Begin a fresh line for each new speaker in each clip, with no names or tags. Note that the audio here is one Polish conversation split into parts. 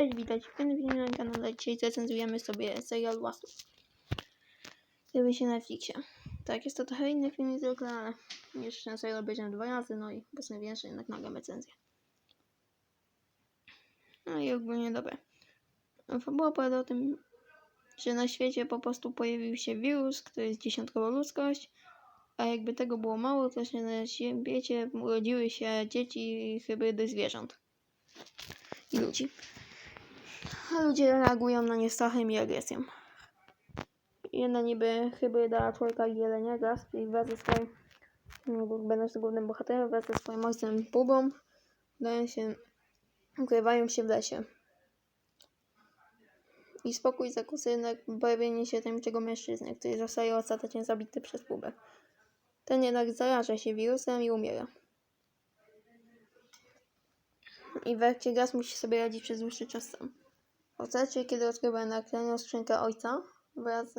Cześć, witajcie w kolejnym filmie na kanale. Dzisiaj recenzujemy sobie serial Łasów. Zjawił się na Netflixie. Tak, jest to trochę inny film niż zwykle, ale już ten serial obejrzałem dwa razy, no i postanowiłem, że jednak nagram recenzję. No i ogólnie dobre. Fabuła opowiada o tym, że na świecie po prostu pojawił się wirus, który zdziesiątkował ludzkość, a jakby tego było mało, to się na świecie urodziły się dzieci hybrydy zwierząt i ludzi. Ludzie reagują na nie strachem i agresją. Jedna niby hybryda człowieka i jelenia Gasp i wraz ze swoim no, będąc głównym bohaterem wraz ze swoim ojcem Bubą udają się ukrywają się w lesie. I spokój zakusy na pojawienie się tajemniczego mężczyzny, który zostaje ostatecznie zabity przez Bubę. Ten jednak zaraża się wirusem i umiera. I wreszcie Gas musi sobie radzić przez dłuższy czas sam. W ostatecie, kiedy odkrywa naklejną skrzynkę ojca, wraz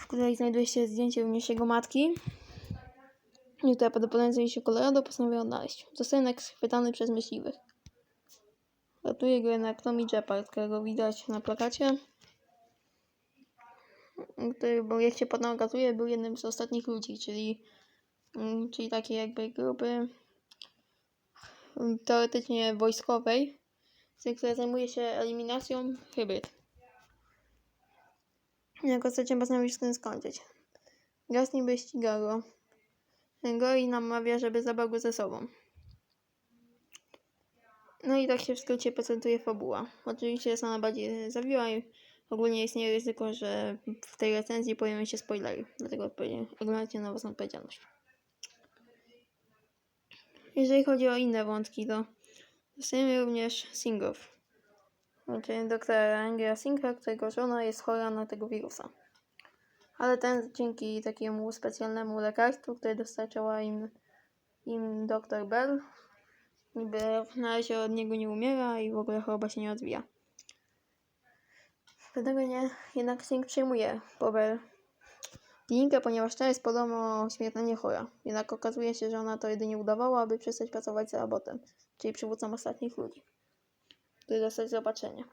w której znajduje się zdjęcie również jego matki, i która prawdopodobnie znajduje się Colorado, postanawia odnaleźć. Zostaje jednak schwytany przez myśliwych. Ratuje go jednak Tommy Shepard, którego widać na plakacie, który, bo jak się potem okazuje, był jednym z ostatnich ludzi, czyli, czyli takiej jakby grupy teoretycznie wojskowej, z- która zajmuje się eliminacją hybryd. Jak ostatecznie postanowił z tym skończyć. Gaz niby ściga go. Goi namawia, żeby zabrał go ze sobą. No i tak się w skrócie prezentuje fabuła. Oczywiście jest ona bardziej zawiła i ogólnie istnieje ryzyko, że w tej recenzji pojawią się spoilery. Dlatego oglądajcie na własną odpowiedzialność. Jeżeli chodzi o inne wątki, to dostajemy również Singow. Czyli doktora Angela Singa, którego żona jest chora na tego wirusa. Ale ten dzięki takiemu specjalnemu lekarstwu, które dostarczała im, im dr Bell, niby na razie od niego nie umiera i w ogóle choroba się nie odwija. Dlatego nie, jednak Singh przyjmuje Bobel klinikę, ponieważ ta jest podobno śmiertelnie chora. Jednak okazuje się, że ona to jedynie udawała, aby przestać pracować za robotem, czyli przywódcą ostatnich ludzi, by dostać zobaczenie.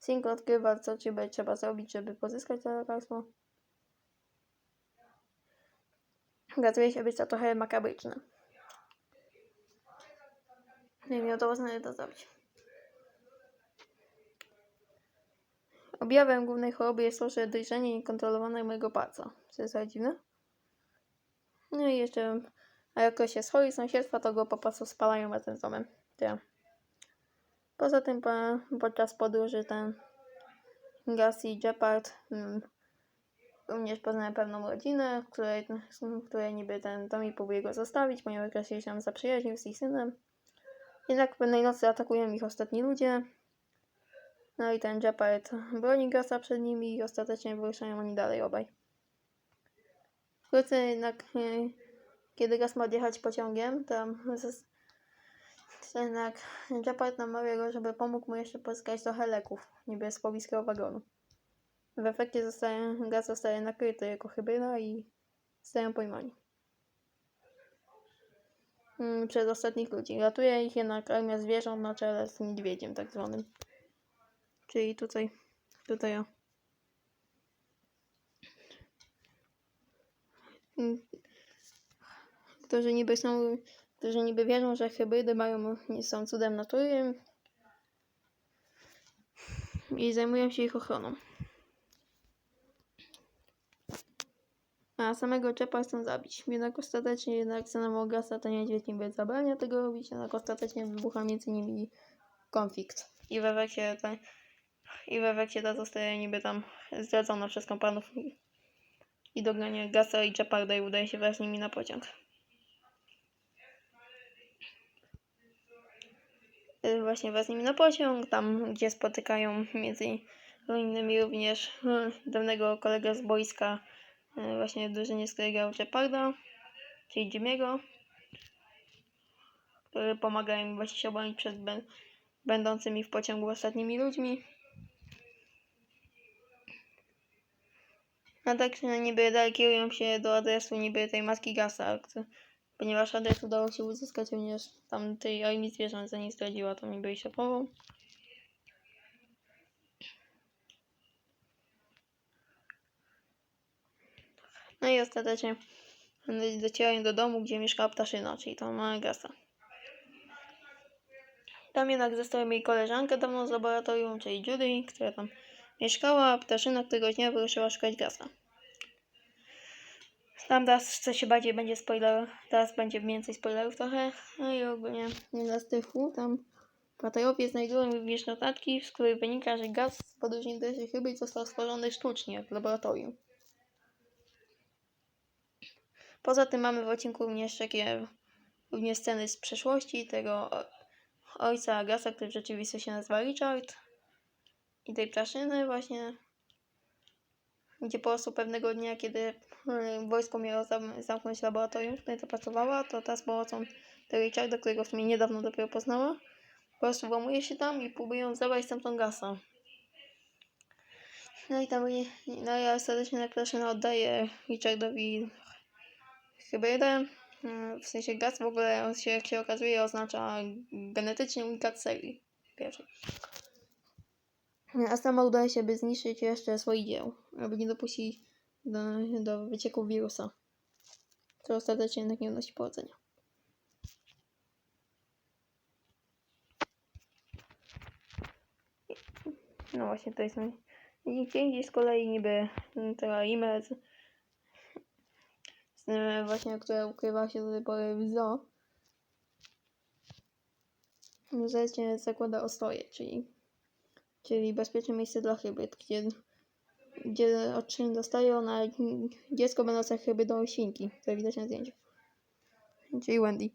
Singh odkrywa, co ciebie trzeba zrobić, żeby pozyskać to lekarstwo. Okazuje się być to trochę makabryczne. Nie wiem, to można to zrobić. Objawem głównej choroby jest to, że dojrzenie niekontrolowane mojego palca. Co jest dziwne? No i jeszcze, a jak ktoś jest chory z sąsiedztwa, to go po prostu spalają razem z domem. Tyle. Poza tym po, podczas podróży ten Gas i Shepard mm, również poznają pewną rodzinę, której, której niby ten Tommy próbuje go zostawić, ponieważ się tam zaprzyjaźnił z ich synem. Jednak pewnej nocy atakują ich ostatni ludzie. No i ten Shepard broni Gasa przed nimi i ostatecznie wyruszają oni dalej obaj. Wkrótce jednak, e, kiedy Gas ma odjechać pociągiem, to jednak Shepard namawia go, żeby pomógł mu jeszcze pozyskać trochę leków, niby z pobliskiego wagonu. W efekcie zostaje, Gas zostaje nakryty jako hybryda i zostają pojmani. Mm, Przez ostatnich ludzi. Ratuje ich jednak armia zwierząt na czele z niedźwiedziem tak zwanym. Czyli tutaj, tutaj o. Którzy niby są, którzy niby wierzą, że hybrydy mają, nie są cudem natury i zajmują się ich ochroną. A samego Czepa chcą zabić. Jednak ostatecznie jednak samemu Gasa to niedźwiedź niby zabrania tego robić, jednak ostatecznie wybucha między nimi konflikt. I w efekcie ten, i w efekcie ta zostaje niby tam zdradzona przez kompanów i dogania Gasa i Jeparda i udaje się wraz z nimi na pociąg. Y, Właśnie wraz z nimi na pociąg, tam gdzie spotykają między innymi również y, dawnego kolegę z boiska, y, właśnie drużynie, z której grał Jeparda, czyli Jimmy'ego, który pomaga im właśnie się obronić przed bę- będącymi w pociągu ostatnimi ludźmi. A tak no, niby dalej kierują się do adresu niby tej matki Gasa, ponieważ adres udało się uzyskać również tam tej armii zwierząt, zanim zdradziła to mi byli szefową. No i ostatecznie docierają do domu, gdzie mieszkała ptaszyna, czyli ta mała gasa. Tam jednak została jej koleżanka dawno z laboratorium, czyli Judy, która tam mieszkała, a ptaszyna któregoś dnia wyruszyła szukać gasa. Tam teraz chce się bardziej będzie spoiler, teraz będzie więcej spoilerów trochę. No i ogólnie na stychu tam Paterowie znajdują również notatki, z których wynika, że gaz z podróżnicy chyba został stworzony sztucznie w laboratorium. Poza tym mamy w odcinku również takie również sceny z przeszłości tego ojca Gasa, który w rzeczywistości się nazywa Richard i tej ptaszyny właśnie, gdzie po prostu pewnego dnia, kiedy y, wojsko miało zam- zamknąć laboratorium, w to pracowała, to ta z pomocą tego Richarda, którego w sumie niedawno dopiero poznała, po prostu włamuje się tam i próbują zabrać stamtąd Gasa. No i tam, no i ostatecznie na ptaszyna oddaje Richardowi hybrydę. Mm, W sensie gaz w ogóle, się, jak się okazuje, oznacza genetycznie unikat serii pierwszej. A sama udaje się, by zniszczyć jeszcze swoje dzieł, aby nie dopuścić do, do wycieku wirusa, co ostatecznie jednak nie odnosi powodzenia. No właśnie, to jest. I gdzie indziej z kolei niby mm, ta e z, z tym właśnie, która ukrywa się do tej pory w zoo. Zresztą zakłada ostoje, czyli, czyli bezpieczne miejsce dla hybryd, gdzie, gdzie odczyny dostają na dziecko będące hybrydą świnki, które widać na zdjęciu. Czyli Wendy.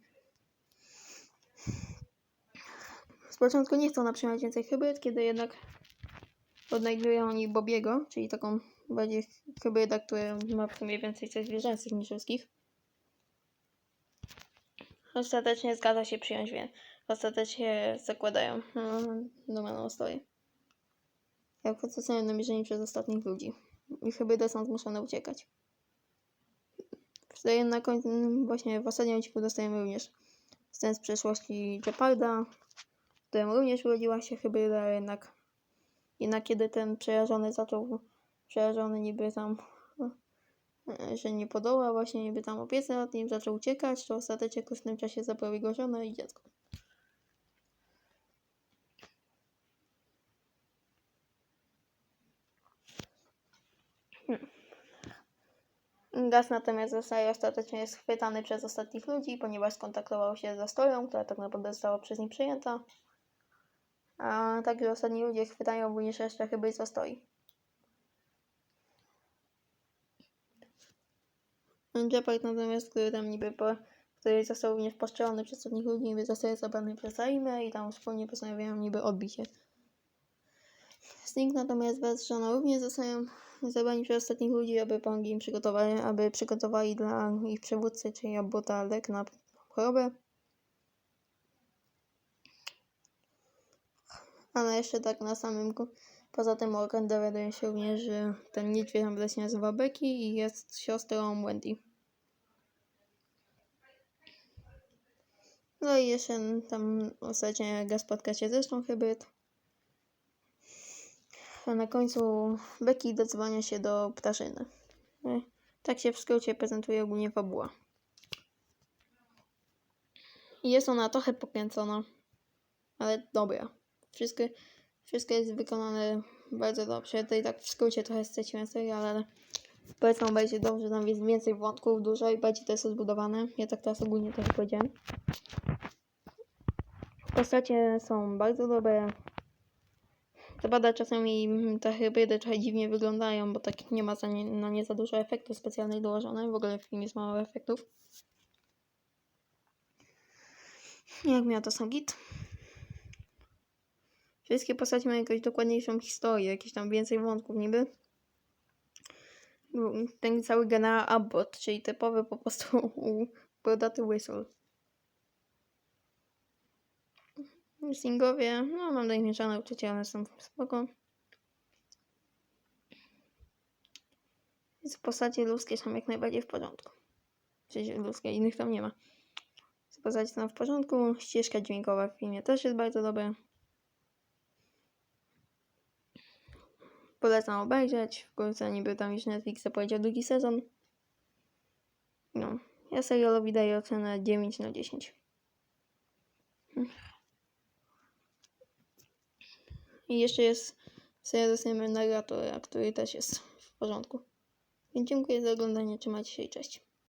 Z początku nie chcą przyjąć więcej hybryd, kiedy jednak odnajdują oni Bobiego, czyli taką bardziej hybryda, która ma w sumie więcej cech zwierzęcych niż ludzkich. Ostatecznie zgadza się przyjąć, więc ostatecznie zakładają mm, normalną stoję. Jak zostają namierzeni przez ostatnich ludzi. I hybrydy są zmuszone uciekać. Wtedy na końcu, właśnie w ostatnim odcinku dostajemy również scen z przeszłości Jeoparda, w którym również urodziła się hybryda, jednak jednak kiedy ten przerażony zaczął, przerażony niby tam, że nie podoła, właśnie niby tam opiece nad nim, zaczął uciekać, to ostatecznie w tym czasie zabrał jego żonę i dziecko. Gaz natomiast zostaje ostatecznie schwytany przez ostatnich ludzi, ponieważ skontaktował się ze stoją, która tak naprawdę została przez nich przyjęta. A także ostatni ludzie chwytają również jeszcze chyba co stoi. Jeopard natomiast, który tam niby po, który został również postrzelony przez ostatnich ludzi, niby zostaje zabrany przez Aimę i tam wspólnie postanawiają niby odbić się. Sting natomiast wraz z żoną również zostają zabrani przez ostatnich ludzi, aby pomogli im przygotowali, aby przygotowali dla ich przywódcy, czyli Abota lek na chorobę. Ale jeszcze tak na samym, poza tym Morgan dowiaduje się również, że ten niedźwiedź naprawdę się nazywa Becky i jest siostrą Wendy. No i jeszcze tam ostatnio Gas spotka się z resztą hybryd. Na końcu Becky dodzwania się do ptaszyny. E, Tak się w skrócie prezentuje ogólnie fabuła. I Jest ona trochę pokręcona, ale dobra. Wszystko, wszystko jest wykonane bardzo dobrze. Tutaj tak w skrócie trochę straciłem serial, ale powiedzmy będzie dobrze, tam jest więcej wątków, dużo i bardziej to jest rozbudowane. Ja tak teraz ogólnie trochę powiedziałem. Postacie są bardzo dobre. Co prawda czasami te hybrydy trochę dziwnie wyglądają, bo tak nie ma za nie, na nie za dużo efektów specjalnych dołożonych. W ogóle w filmie jest mało efektów. Jak miał to są git. Wszystkie postacie mają jakąś dokładniejszą historię, jakieś tam więcej wątków niby. Ten cały generał Abbott, czyli typowy po prostu brodaty whistle. Stingowie, no mam do nich mieszane uczucia, ale są spoko. Więc postacie ludzkie są jak najbardziej w porządku. W sensie ludzkie, innych tam nie ma. postaci są w porządku. Ścieżka dźwiękowa w filmie też jest bardzo dobra. Polecam obejrzeć. Wkrótce niby tam już Netflix powiedział drugi sezon. No, ja serialowi daję ocenę 9 na 10. I jeszcze jest serial z narratora, który też jest w porządku. Więc dziękuję za oglądanie, trzymajcie się i cześć.